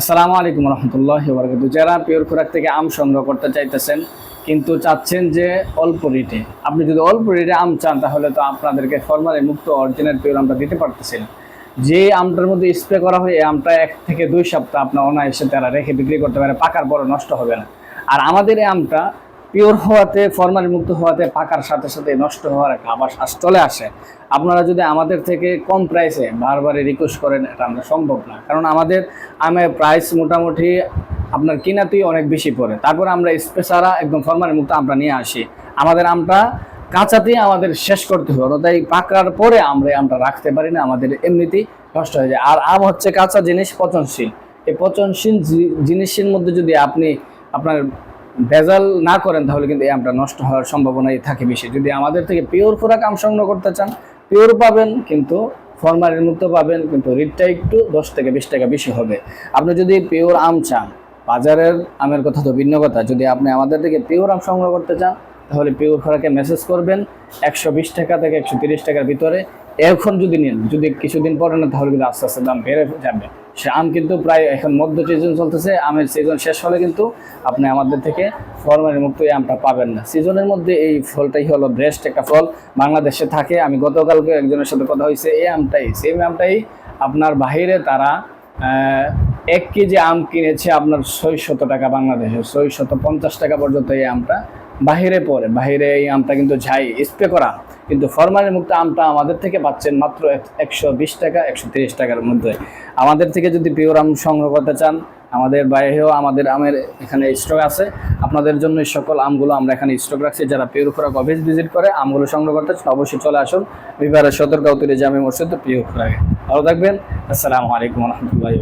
আসসালামু আলাইকুম রহমতুল্লাহ বরকত যারা পিওর খোরাক থেকে আম সংগ্রহ করতে চাইতেছেন, কিন্তু চাচ্ছেন যে অল্প রেটে। আপনি যদি অল্প রেটে আম চান, তাহলে তো আপনাদেরকে ফর্মালি মুক্ত অরিজিনাল পিওর আমরা দিতে পারতেছি না যে আমটার মধ্যে স্প্রে করা হয়, এই আমটা এক থেকে দুই সপ্তাহ আপনার অনায়াসে তারা রেখে বিক্রি করতে পারে, পাকার বড় নষ্ট হবে না। আর আমাদের এই আমটা পিওর হওয়াতে ফরমালি মুক্ত হওয়াতে, পাকার সাথে সাথে নষ্ট হওয়ার একটা আবাস চলে আসে। আপনারা যদি আমাদের থেকে কম প্রাইসে বারবারে রিকোয়েস্ট করেন, এটা আমরা সম্ভব না। কারণ আমাদের আমের প্রাইস মোটামুটি আপনার কিনাতেই অনেক বেশি পড়ে। তারপর আমরা স্পেশারা একদম ফরমালি মুক্ত আমরা নিয়ে আসি। আমাদের আমটা কাঁচাতেই আমাদের শেষ করতে হবে। তাই পাকার পরে আমরা আমটা রাখতে পারি না, আমাদের এমনিতেই নষ্ট হয়ে যায়। আর আম হচ্ছে কাঁচা জিনিস পচনশীল। এই পচনশীল জিনিসের মধ্যে যদি আপনি আপনার ভেজাল না করেন, তাহলে কিন্তু এই আমটা নষ্ট হওয়ার সম্ভাবনাই থাকে বেশি। যদি আমাদের থেকে পিওর খোরাক আম সংগ্রহ করতে চান পিওর পাবেন, কিন্তু ফরমালিন মুক্ত পাবেন, কিন্তু রেটটা একটু দশ থেকে বিশ টাকা বেশি হবে। আপনি যদি পিওর আম চান, বাজারের আমের কথা তো ভিন্ন কথা, যদি আপনি আমাদের থেকে পিওর আম সংগ্রহ করতে চান, তাহলে পিওর খোরাকে মেসেজ করবেন একশো বিশ টাকা থেকে একশো তিরিশ টাকার ভিতরে। এখন যদি নিন, যদি কিছুদিন পরে না তাহলে কিন্তু আস্তে আস্তে দাম বেড়ে যাবে। আম কিন্তু প্রায় এখন মধ্য সিজন চলতেছে, আমের সিজন শেষ হলে কিন্তু আপনি আমাদের থেকে ফরমালি মুক্ত এই আমটা পাবেন না। সিজনের মধ্যে এই ফলটাই হলো বেস্ট একটা ফল। বাংলাদেশে থাকে, আমি গতকালকে একজনের সাথে কথা হয়েছে, এই আমটাই সেম আমটাই আপনার বাহিরে তারা এক কেজি আম কিনেছে আপনার ছয়শত টাকা বাংলাদেশে, ছয়শত পঞ্চাশ টাকা পর্যন্ত এই আমটা বাহিরে পড়ে। বাহিরে এই আমটা কিন্তু যাই স্প্রে করা। কিন্তু ফরমালি মুক্ত আমটা আমাদের থেকে পাচ্ছেন মাত্র একশো বিশ টাকা একশো তিরিশ টাকার মধ্যে। আমাদের থেকে যদি পিওর আম সংগ্রহ করতে চান আমাদের বাইরেও আমাদের আমের এখানে স্টক আছে। আপনাদের জন্য সকল আমগুলো আমরা এখানে স্টক রাখছি। যারা পিওর খোরাক অফিস ভিজিট করে আমগুলো সংগ্রহ করতে চান, অবশ্যই চলে আসুন। বিবাহের সতর্ক উত্তরে জামি মসজিদ পিওর খোরাকে। ভালো থাকবেন। আসসালামু আলাইকুম রহমতুল্লাহ